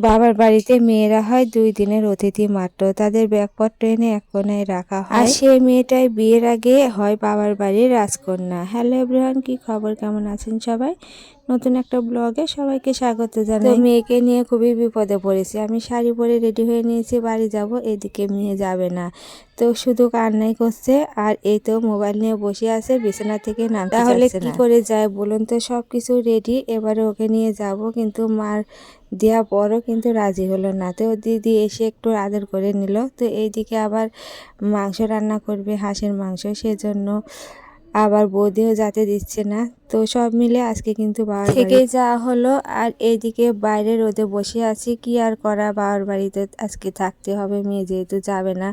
বাবার বাড়িতে মেয়েরা হয় দুই দিনের অতিথি মাত্র। তাদের ব্যাগপত্র এনে এক কোনায় রাখা হয়। আর সেই মেয়েটাই বিয়ের আগে হয় বাবার বাড়ির রাজকন্যা। হ্যালো এভরিওয়ান, কি খবর? কেমন আছেন সবাই? নতুন একটা ব্লগে সবাইকে স্বাগত জানাই। মেয়েকে নিয়ে খুবই বিপদে পড়েছি। আমি শাড়ি পরে রেডি হয়ে নিয়েছি বাড়ি যাব এদিকে মেয়ে যাবে না। তো শুধু কান্নাই করছে আর এই তো মোবাইল নিয়ে বসে আছে বিছানা থেকে নামতে তাহলে কি করে যায় বলুন তো? সব কিছু রেডি এবারে ওকে নিয়ে যাব কিন্তু মার দেওয়া পরও কিন্তু রাজি হলো না। তো দিদি এসে একটু আদর করে নিল। তো এইদিকে আবার মাংস রান্না করবে হাঁসের মাংস সেজন্য আবার বৌদিও যাতে দিচ্ছে না। তো সব মিলে আজকে কিন্তু বাবার থেকে যাওয়া হলো আর এইদিকে বাইরে রোদে বসে আছি কি আর করা? বাবার বাড়িতে আজকে থাকতে হবে মেয়ে যেহেতু যাবে না।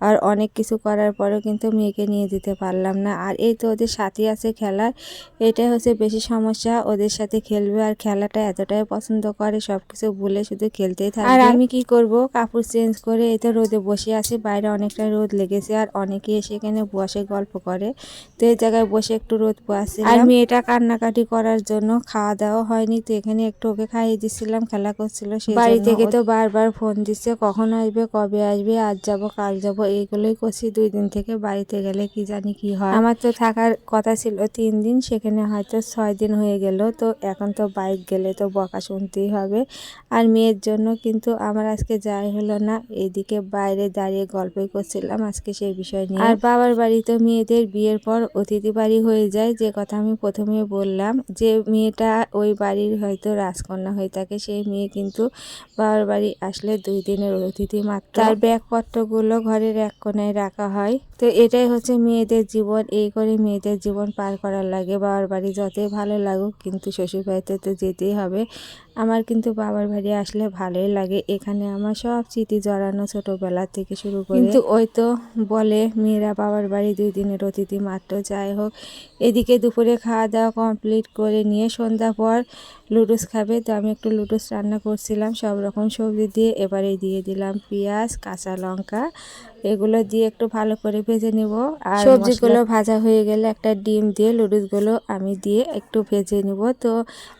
আর অনেক কিছু করার পরেও কিন্তু মেয়েকে নিয়ে যেতে পারলাম না। আর এই তো ওদের সাথে আছে খেলার এটাই হচ্ছে বেশি সমস্যা। ওদের সাথে খেলবে আর খেলাটা এতটাই পছন্দ করে সব কিছু ভুলে শুধু খেলতেই থাকে আর আমি কি করব? কাপড় চেঞ্জ করে এই তো রোদে বসে আছি বাইরে অনেকটা রোদ লেগেছে আর অনেকেই এসে এখানে বসে গল্প করে। তো এই জায়গায় বসে একটু রোদ পোয়াচ্ছে আর মেয়েটা কান্নাকাটি করার জন্য খাওয়া দাওয়া হয়নি। তো এখানে একটু ওকে খাইয়ে দিচ্ছিলাম খেলা করছিল বাড়ি থেকে তো বারবার ফোন দিচ্ছে কখন আসবে কবে আসবে আজ যাব কাল যাব এইগুলোই করছি দুই দিন থেকে বাড়িতে গেলে কি জানি কি হয়। আমার তো থাকার কথা ছিল তিন দিন সেখানে হয়তো ছয় দিন হয়ে গেল তো এখন তো বাইক গেলে তো বকা শুনতেই হবে। আর মেয়ের জন্য কিন্তু আমার আজকে যাই হলো না এদিকে বাইরে দাঁড়িয়ে গল্পই করছিলাম আজকে সেই বিষয় নিয়ে। আর বাবার বাড়ি তো মেয়েদের বিয়ের পর অতিথি বাড়ি হয়ে যায় যে কথা আমি প্রথমে বললাম যে, মেয়েটা ওই বাড়ির হয়তো রাজকন্যা হয়ে থাকে, সেই মেয়ে কিন্তু বাবার বাড়ি আসলে দুই দিনের অতিথি মাত্র। তার ব্যাগপত্রগুলো ঘরের এক কোনায় রাখা হয়। তো এটাই হচ্ছে মেয়েদের জীবন, এই করে মেয়েদের জীবন পার করার লাগে। বাবার বাড়ি যতই ভালো লাগুক, কিন্তু শ্বশুর বাড়িতে তো যেতেই হবে। আমার কিন্তু বাবার বাড়ি আসলে ভালোই লাগে। এখানে আমার সব স্মৃতি জড়ানো ছোটোবেলা থেকে শুরু করে। কিন্তু ওই তো বলে, মেয়েরা বাবার বাড়ি দুই দিনের অতিথি মাত্র, যাই হোক। এদিকে দুপুরে খাওয়া দাওয়া কমপ্লিট করে নিয়ে সন্ধ্যা পর লুডুস খাবে। তো আমি একটু লুডুস রান্না করছিলাম সব রকম সবজি দিয়ে। এবারে দিয়ে দিলাম পেঁয়াজ কাঁচা লঙ্কা। এগুলো দিয়ে একটু ভালো করে ভেজে নেব। আর সবজিগুলো ভাজা হয়ে গেলে একটা ডিম দিয়ে লুডুসগুলো আমি দিয়ে একটু ভেজে নেব। তো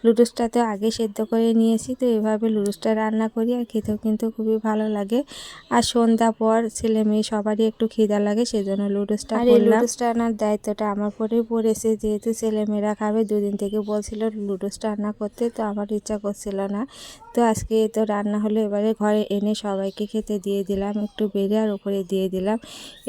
লুডুসটা তো আগে সেদ্ধ করে নিয়েছি তো এভাবে লুডুসটা রান্না করি আর খেতেও কিন্তু খুবই ভালো লাগে। আর সন্ধ্যা পর ছেলে মেয়ে সবারই একটু খিদা লাগে সেজন্য লুডুসটা আর এই লুডুসটা রান্নার দায়িত্বটা আমার পরেই পড়েছে। যেহেতু ছেলেমেয়েরা খাবে দুদিন থেকে বলছিল লুডুসটা রান্না করতে তো আমার ইচ্ছা করছিল না। তো আজকে তো রান্না হলো এবারে ঘরে এনে সবাইকে খেতে দিয়ে দিলাম একটু বেড়ে আর উপরে দিয়ে দিলাম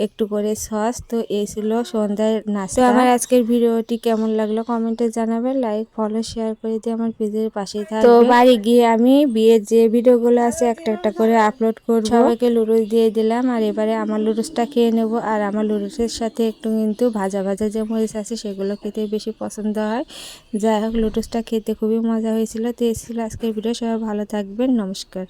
একটু করে সস। তো এই ছিল সন্ধ্যায় নাস্তা। আমার আজকের ভিডিওটি কেমন লাগল কমেন্টে জানাবেন লাইক ফলো শেয়ার করে দিয়ে আমার পেজের পাশেই থাকবে তো বাড়ি গিয়ে আমি বিয়ের যে ভিডিওগুলো আছে একটা একটা করে আপলোড করব। সবাইকে লুডুস দিয়ে দিলাম আর এবারে আমার লুডুসটা খেয়ে নেব আর আমার লুডুসের সাথে একটু কিন্তু ভাজা ভাজা যে মরিচ আছে সেগুলো খেতে বেশি পছন্দ হয়। যাই হোক লুডুসটা খেতে খুবই মজা হয়েছিল। তো এসেছিল ছিল আজকের ভিডিও। সবাই ভালো থাকবেন। নমস্কার।